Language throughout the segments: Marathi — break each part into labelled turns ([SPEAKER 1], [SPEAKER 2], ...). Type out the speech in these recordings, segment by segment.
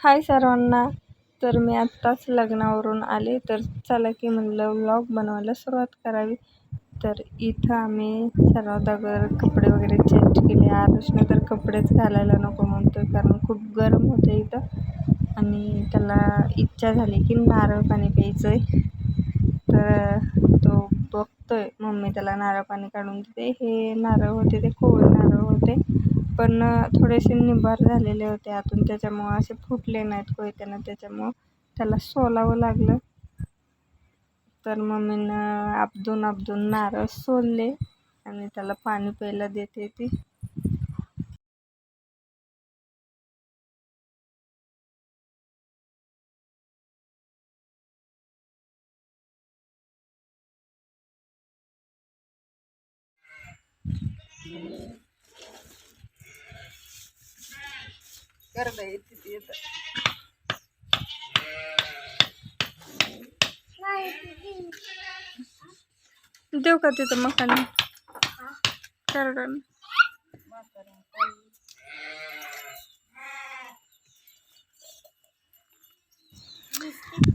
[SPEAKER 1] हाय सर्वांना. तर मी आत्ताच लग्नावरून आले. तर चला की म्हणलं व्लॉग बनवायला सुरुवात करावी. तर इथं आम्ही सर्वात अगोदर कपडे वगैरे चेंज केले. आरुषने तर कपडेच घालायला नको म्हणतो कारण खूप गरम होतं इथं. आणि त्याला इच्छा झाली की नारळ पाणी प्यायचं आहे तर तो बघतोय. मम्मी त्याला नारळ पाणी काढून देते. हे नारळ होते ते कोवळे नारळ होते. पण थोडेसे निबार झालेले होते आतून. त्याच्यामुळं असे फुटले नाहीत कोयत्यानं. त्याच्यामुळं त्याला सोलावं लागलं. तर मम्मीनं आपदून आपदून नारळ सोलले आणि त्याला पाणी प्यायला देते ती. करता येते? ती देऊ का तिथं मकान? कारण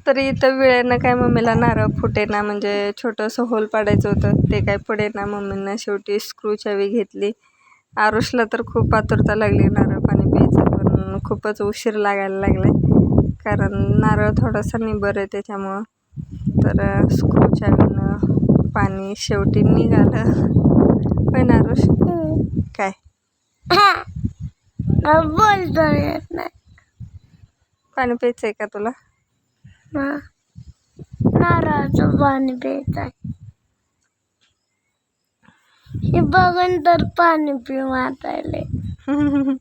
[SPEAKER 1] तर इथं वेळेनं काय मम्मीला नारळ फुटे ना म्हणजे छोटंसं होल पाडायचं होतं ते काय पुढे ना मम्मीनं. शेवटी स्क्रू चावी घेतली. आरुषला तर खूप आतुरता लागली नारळ पाणी प्यायचं खूपच उशीर लागायला लागला कारण नारळ थोडासा निबर आहे त्याच्यामुळं. तर स्क्रू चावीनं पाणी शेवटी निघालं. होय ना आरुष काय
[SPEAKER 2] बोलतो येत नाही.
[SPEAKER 1] पाणी प्यायचं आहे का तुला.
[SPEAKER 2] नारळाचं पाणी प्यायचं आहे हे बघून तर पाणी पिऊ वाटायले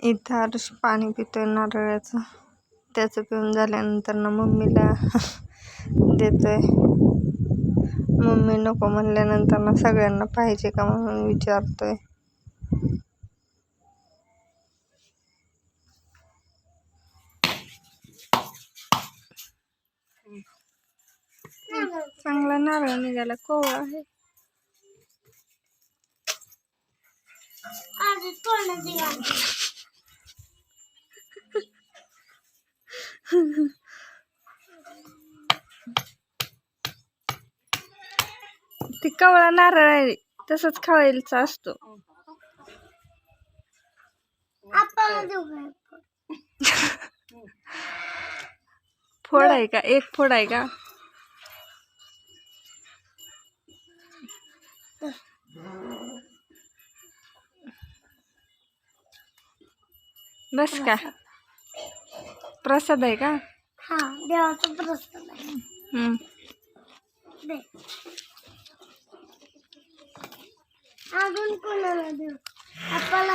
[SPEAKER 1] इथं आरशी पाणी पितो आहे नारळाचं. त्याचं पिऊन झाल्यानंतर ना मम्मीला देतो आहे मम्मी नको म्हणल्यानंतर ना सगळ्यांना पाहिजे का म्हणून विचारतो आहे चांगला नारळ निघाला कोवळा आहे.
[SPEAKER 2] आधी
[SPEAKER 1] ती कवळा नारळ आहे तसंच खावायचा असतो? फोड आहे का? एक फोड आहे का? बस का? प्रसाद आहे का?
[SPEAKER 2] हा देवाचा प्रसाद आहे.
[SPEAKER 1] हम्म.
[SPEAKER 2] दे. अजून कोणाला देऊ? आपल्याला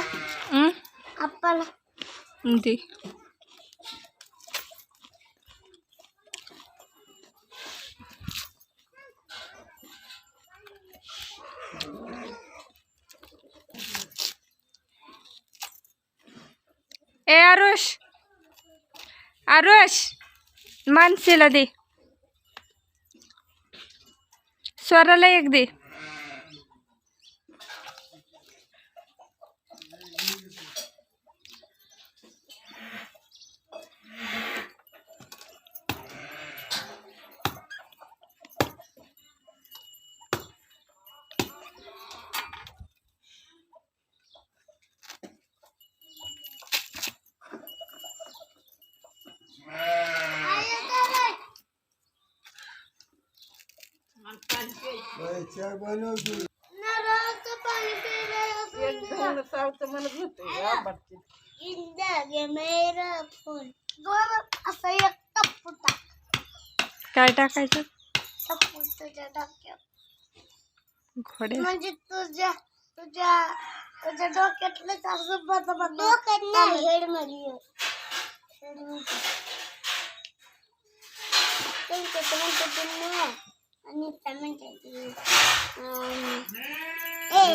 [SPEAKER 1] हम्म?
[SPEAKER 2] आपल्याला.
[SPEAKER 1] दे. ए आरुष आरुष मानसीला दे. स्वराला एक दे.
[SPEAKER 2] पाणी मेरा फूल. जोरात असा एक टप्पुटा
[SPEAKER 1] काय टाकायचं?
[SPEAKER 2] टप्पू तुझ्या डोक्यात
[SPEAKER 1] घोडे.
[SPEAKER 2] म्हणजे तुझ्या तुझ्या तुझ्या डोक्यातलं असं बद बद डोक्यात नाही. हेडमध्ये आणि हे.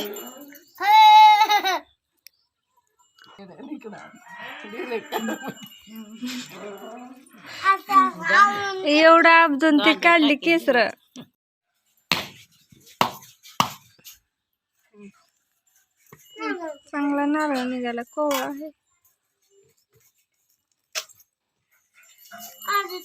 [SPEAKER 1] एवढा अब्दून ती काढली केसर. चांगला नारळ निघाला कोवळा आहे.
[SPEAKER 2] आधी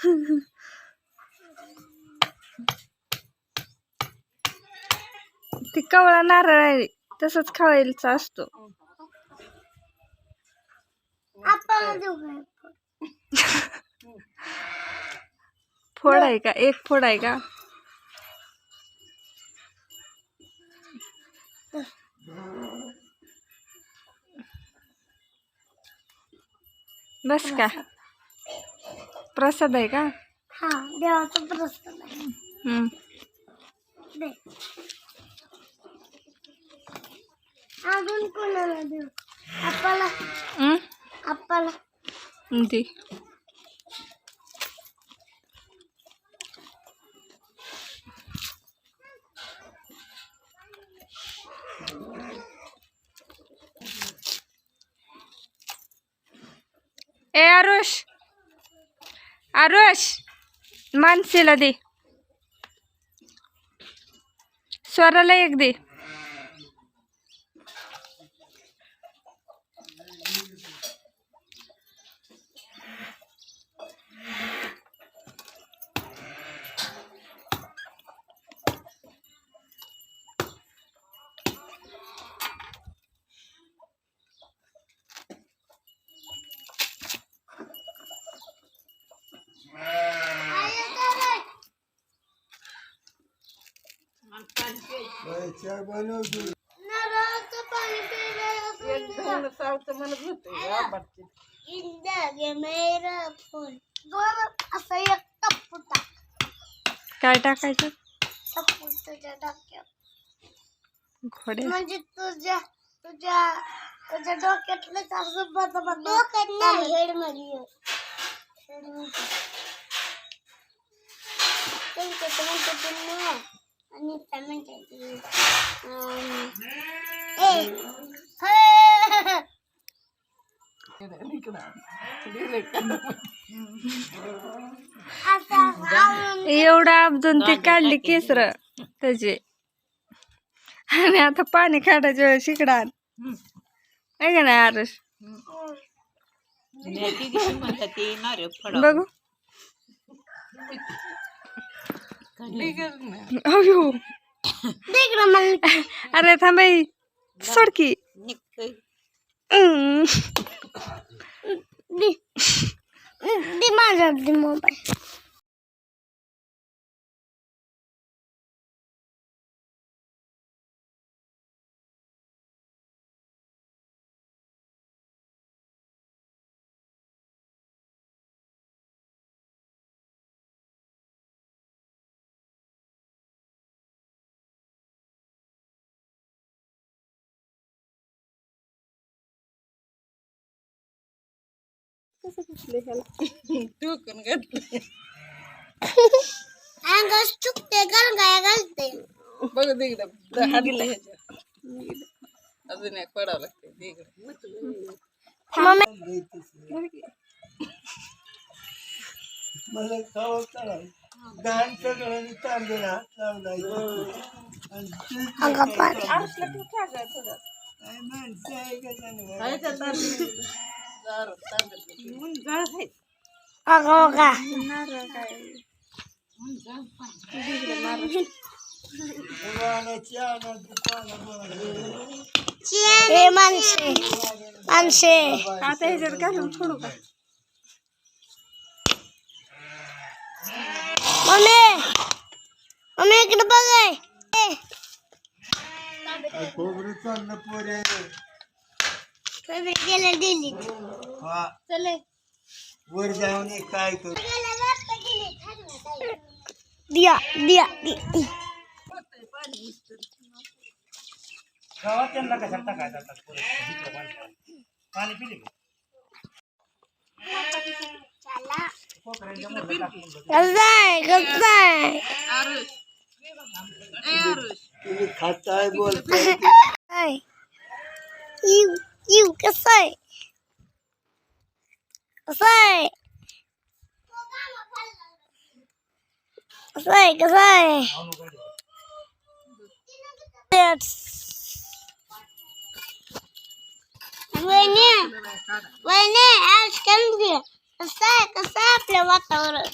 [SPEAKER 1] ती कवळा नारळ आहे तसंच खावायचा असतो. फोड आहे का? एक फोड आहे का? बस का? प्रसाद आहे का?
[SPEAKER 2] हा देवाचा प्रसाद आहे.
[SPEAKER 1] हम्म.
[SPEAKER 2] दे. अजून कोणाला देऊ? आपल्याला
[SPEAKER 1] हम्म?
[SPEAKER 2] आपल्याला
[SPEAKER 1] दे. ए आरुष! आरुष मानसीला दे. स्वराला एक दे.
[SPEAKER 2] नारळाचं पाणी प्यायला असा एक टप्पुटा
[SPEAKER 1] काय टाकायचं?
[SPEAKER 2] टप्पू तुझ्या डोक्यात
[SPEAKER 1] घोडे.
[SPEAKER 2] म्हणजे तुझ्या तुझ्या तुझ्या डोक्यातले असं बद बद डोक्यात नाही हेडमध्ये हेड नाही आणि हे.
[SPEAKER 1] एवढा अब्दून ती काढली केसर त्याची. आणि आता पाणी काढायच्या वेळेस इकडं आण. आहे का नाही आरुष बघू. अयो. अरे थांबाई सोडकी हम्म.
[SPEAKER 2] दे दे माझा दे मोबाईल अंगास चुकते गरगाय घालते
[SPEAKER 3] बघ दे इकडं हात अजून एक पडावं लागते दे इकडं
[SPEAKER 2] मम्मी
[SPEAKER 4] मला खावं करायचं घाण सगळं तांदूळ हात लावलाय आणि ते
[SPEAKER 2] अंगा पाणी
[SPEAKER 4] काय माणसं आहे का
[SPEAKER 3] आहे.
[SPEAKER 2] अगं का. ए माणसे माणसे.
[SPEAKER 1] आता ह्याच्यात घालून फोडू का?
[SPEAKER 2] मम्मी मम्मी इकडे बघाय
[SPEAKER 4] खोबरं चाललं पोरे.
[SPEAKER 2] गेलं दिली
[SPEAKER 4] हा.
[SPEAKER 2] चले.
[SPEAKER 4] वर जाऊन काय करू?
[SPEAKER 2] दिया दिया दिया
[SPEAKER 5] गावात त्यांना कशाला इकडं बांधलं. पाणी पिले
[SPEAKER 4] खाताय बोलताय.
[SPEAKER 2] आहे इव इव कसं आहे कसं आहे कसं आहे कसं आहे Yes. वहिनी वहिनी आज काय घे कसं आहे कसं आहे आपलं वातावरण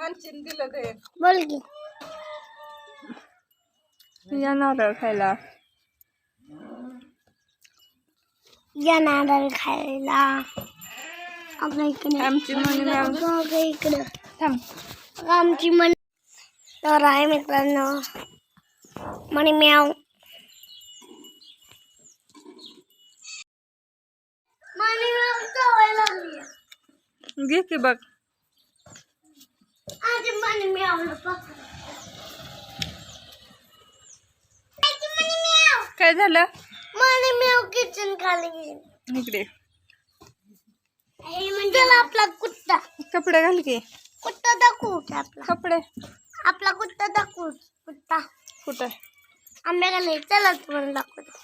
[SPEAKER 3] मानशीन दिलं ते.
[SPEAKER 2] बोल की.
[SPEAKER 1] या नारळ खायला.
[SPEAKER 2] या नारळ खायला. आपल्या इकडे.
[SPEAKER 1] आमची मनी मॅम
[SPEAKER 2] बघ इकडं.
[SPEAKER 1] थांब.
[SPEAKER 2] आमची मन तर आहे मित्रांनो. मणी म्याव.
[SPEAKER 1] घे की बघ. काय झालं?
[SPEAKER 2] मणी म्याव किचन खाली गेली.
[SPEAKER 1] इकडे.
[SPEAKER 2] चला आपला कुत्ता.
[SPEAKER 1] कपडे घाल की.
[SPEAKER 2] कुत्ता दाखवू आपला.
[SPEAKER 1] कपडे.
[SPEAKER 2] आपला कुत्ता दाखवू कुत्ता.
[SPEAKER 1] कुठे?
[SPEAKER 2] आंब्या नाही चला तुम्हाला दाखवतो.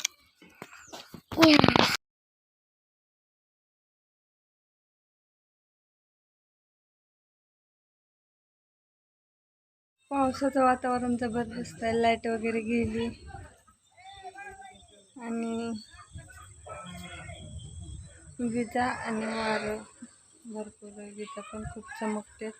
[SPEAKER 1] पावसाचं वातावरण जबरदस्त आहे. लाइट वगैरे गेली. आणि विजा आणि वारं भरपूर आहे. विजा पण खूप चमकते